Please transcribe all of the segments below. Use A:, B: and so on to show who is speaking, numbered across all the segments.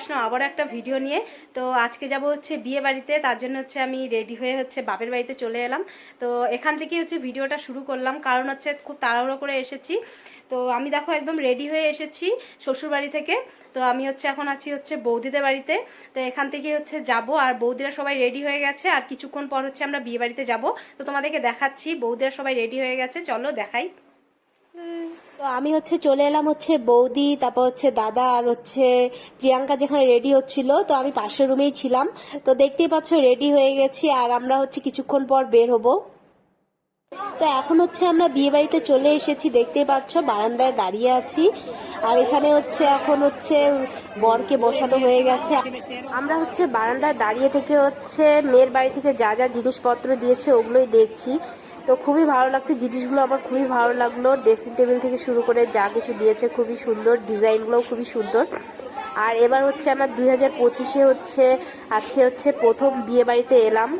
A: আসলাম আবার একটা ভিডিও নিয়ে। তো আজকে যাব হচ্ছে বিয়ে বাড়িতে, তার জন্য হচ্ছে আমি রেডি হয়ে হচ্ছে বাপের বাড়িতে চলে এলাম। তো এখান থেকে হচ্ছে ভিডিওটা শুরু করলাম, কারণ হচ্ছে খুব তাড়াহুড়ো করে এসেছি। তো আমি দেখো একদম রেডি হয়ে এসেছি শ্বশুর বাড়ি থেকে। তো আমি হচ্ছে এখন আছি হচ্ছে বৌদিদের বাড়িতে। তো এখান থেকে হচ্ছে যাব আর বৌদিরা সবাই রেডি হয়ে গেছে আর কিছুক্ষণ পর হচ্ছে আমরা বিয়ে বাড়িতে যাব। তো তোমাদেরকে দেখাচ্ছি, বৌদিরা সবাই রেডি হয়ে গেছে, চলো দেখাই। তো আমি হচ্ছে চলে এলাম হচ্ছে বৌদি, তারপর হচ্ছে দাদা আর হচ্ছে প্রিয়াঙ্কা যেখানে রেডি হচ্ছিল। তো আমি পাশের রুমেই ছিলাম। তো দেখতেই পাচ্ছ রেডি হয়ে গেছি আর আমরা হচ্ছে কিছুক্ষণ পর বের হব। তো এখন হচ্ছে আমরা বিয়ে বাড়িতে চলে এসেছি, দেখতেই পাচ্ছ, বারান্দায় দাঁড়িয়ে আছি। আর এখানে হচ্ছে এখন হচ্ছে বরকে বসানো হয়ে গেছে। আমরা হচ্ছে বারান্দায় দাঁড়িয়ে থেকে হচ্ছে মেয়ের বাড়ি থেকে যা যা জিনিসপত্র দিয়েছে ওগুলোই দেখছি। তো খুবই ভালো লাগছে, জিনিসগুলো আমার খুবই ভালো লাগল। ড্রেসিং টেবিল থেকে শুরু করে যা কিছু দিয়েছে খুবই সুন্দর, ডিজাইনগুলোও খুবই সুন্দর। আর এবার হচ্ছে আমার দুই হাজার পঁচিশে হচ্ছে আজকে হচ্ছে প্রথম বিয়ে বাড়িতে এলাম।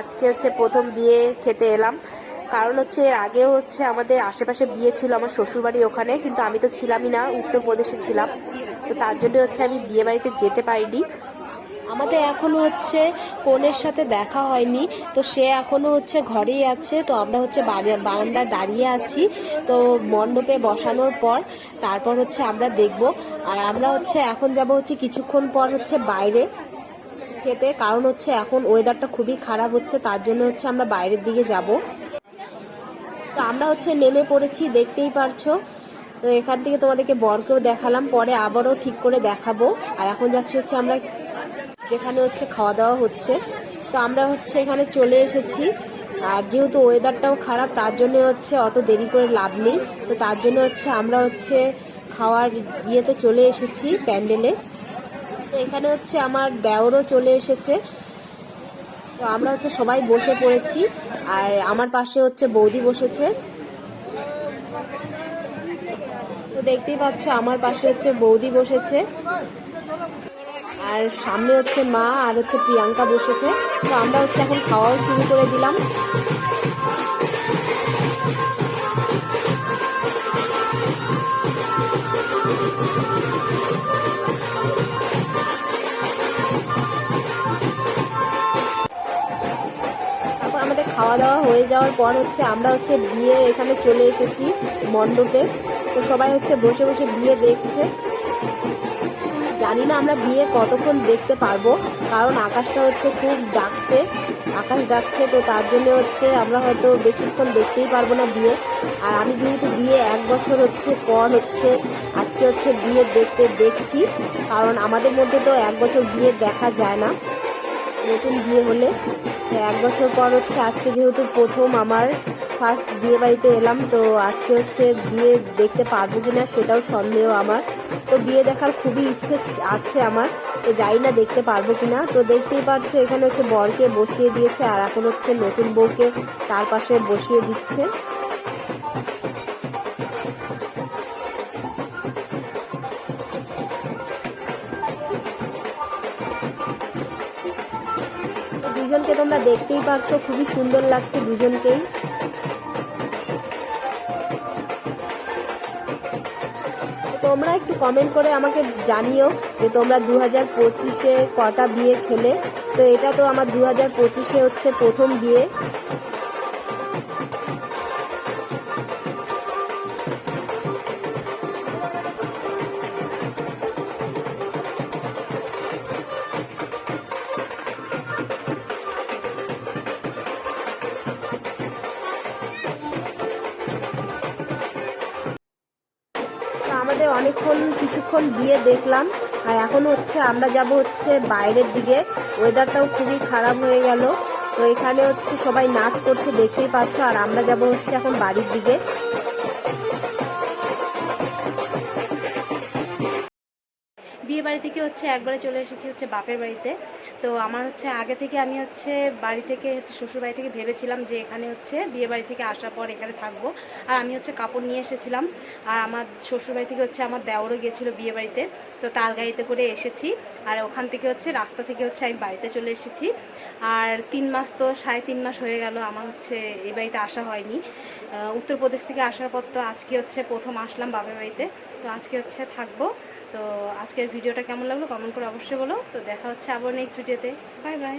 A: আজকে হচ্ছে প্রথম বিয়ে খেতে এলাম। কারণ হচ্ছে এর আগেও হচ্ছে আমাদের আশেপাশে বিয়ে ছিল আমার শ্বশুরবাড়ি ওখানে, কিন্তু আমি তো ছিলামই না উত্তরপ্রদেশে ছিলাম। তো তার জন্য হচ্ছে আমি বিয়ে বাড়িতে যেতে পারিনি। আমাদের এখনও হচ্ছে কনের সাথে দেখা হয়নি, তো সে এখনও হচ্ছে ঘরেই আছে, তো আমরা হচ্ছে বারান্দায় দাঁড়িয়ে আছি। তো মণ্ডপে বসানোর পর তারপর হচ্ছে আমরা দেখব। আর আমরা হচ্ছে এখন যাব হচ্ছে কিছুক্ষণ পর হচ্ছে বাইরে খেতে, কারণ হচ্ছে এখন ওয়েদারটা খুবই খারাপ হচ্ছে, তার জন্য হচ্ছে আমরা বাইরের দিকে যাব। তো আমরা হচ্ছে নেমে পড়েছি, দেখতেই পারছ। তো এখান থেকে তোমাদেরকে বরকেও দেখালাম, পরে আবারও ঠিক করে দেখাবো। আর এখন যাচ্ছি হচ্ছে আমরা যেখানে হচ্ছে খাওয়া দাওয়া হচ্ছে। তো আমরা হচ্ছে এখানে চলে এসেছি। আর যেহেতু ওয়েদারটাও খারাপ, তার জন্য হচ্ছে অত দেরি করে লাভ নেই। তো তার জন্য হচ্ছে আমরা হচ্ছে খাওয়ার ইয়েতে চলে এসেছি, প্যান্ডেলে। তো এখানে হচ্ছে আমার দেওরও চলে এসেছে। তো আমরা হচ্ছে সবাই বসে পড়েছি, আর আমার পাশে হচ্ছে বৌদি বসেছে। তো দেখতেই পাচ্ছ, আমার পাশে হচ্ছে বৌদি বসেছে, আর সামনে হচ্ছে মা আর হচ্ছে প্রিয়াঙ্কা বসেছে। তো আমরা হচ্ছে এখন খাওয়াও শুরু করে দিলাম। খাওয়া দাওয়া হয়ে যাওয়ার পর হচ্ছে আমরা হচ্ছে বিয়ে এখানে চলে এসেছি মণ্ডপে। তো সবাই হচ্ছে বসে বসে বিয়ে দেখছে। জানি না আমরা বিয়ে কতক্ষণ দেখতে পারব, কারণ আকাশটা হচ্ছে খুব ডাকছে, আকাশ ডাকছে, তো তার জন্য হচ্ছে আমরা হয়তো বেশিক্ষণ দেখতেই পারব না বিয়ে। আর আমি যেহেতু বিয়ে এক বছর হচ্ছে পর হচ্ছে আজকে হচ্ছে বিয়ে দেখতে দেখছি, কারণ আমাদের মধ্যে তো এক বছর বিয়ে দেখা যায় না। নতুন বিয়ে হলে এক বছর পর হচ্ছে আজকে যেহেতু প্রথম আমার ফার্স্ট বিয়ে বাড়িতে এলাম, তো আজকে হচ্ছে বিয়ে দেখতে পারব কি না সেটাও সন্দেহ আমার। তো বিয়ে দেখার খুবই ইচ্ছে আছে আমার, তো যাই না দেখতে পারব কি না তো দেখতেই পারছ এখানে হচ্ছে বরকে বসিয়ে দিয়েছে, আর এখন হচ্ছে নতুন বউকে তার পাশে বসিয়ে দিচ্ছে। দুজনকে তোমরা দেখতেই পারছ, খুবই সুন্দর লাগছে দুজনকেই। তোমরা একটু কমেন্ট করে আমাকে জানিও যে তোমরা দু হাজার পঁচিশে কটা বিয়ে খেলে। তো এটা তো আমার দু হাজার পঁচিশে হচ্ছে প্রথম বিয়ে। অনেকক্ষণ, কিছুক্ষণ গিয়ে দেখলাম। আর এখন হচ্ছে আমরা যাব হচ্ছে বাইরের দিকে। ওয়েদারটাও খুবই খারাপ হয়ে গেল। তো এখানে হচ্ছে সবাই নাচ করছে দেখেই পাচ্ছ। আর আমরা যাব হচ্ছে এখন বাড়ির দিকে।
B: বাড়ি থেকে হচ্ছে একবারে চলে এসেছি হচ্ছে বাপের বাড়িতে। তো আমার হচ্ছে আগে থেকে আমি হচ্ছে বাড়ি থেকে হচ্ছে শ্বশুর বাড়ি থেকে ভেবেছিলাম যে এখানে হচ্ছে বিয়ে বাড়ি থেকে আসার পর এখানে থাকব। আর আমি হচ্ছে কাপড় নিয়ে এসেছিলাম। আর আমার শ্বশুর বাড়ি থেকে হচ্ছে আমার দেওরও গিয়েছিল বিয়ে বাড়িতে। তো তার গাড়িতে করে এসেছি। আর ওখান থেকে হচ্ছে রাস্তা থেকে হচ্ছে আমি বাড়িতে চলে এসেছি। আর তিন মাস তো সাড়ে তিন মাস হয়ে গেল আমার হচ্ছে এই বাড়িতে আসা হয়নি। উত্তরপ্রদেশ থেকে আসার পর তো আজকে হচ্ছে প্রথম আসলাম বাপের বাড়িতে। তো আজকে হচ্ছে থাকব। তো আজকের ভিডিওটা কেমন লাগল কমেন্ট করে অবশ্যই বলো। তো দেখা হচ্ছে আবার নেক্সট ভিডিওতে বাই বাই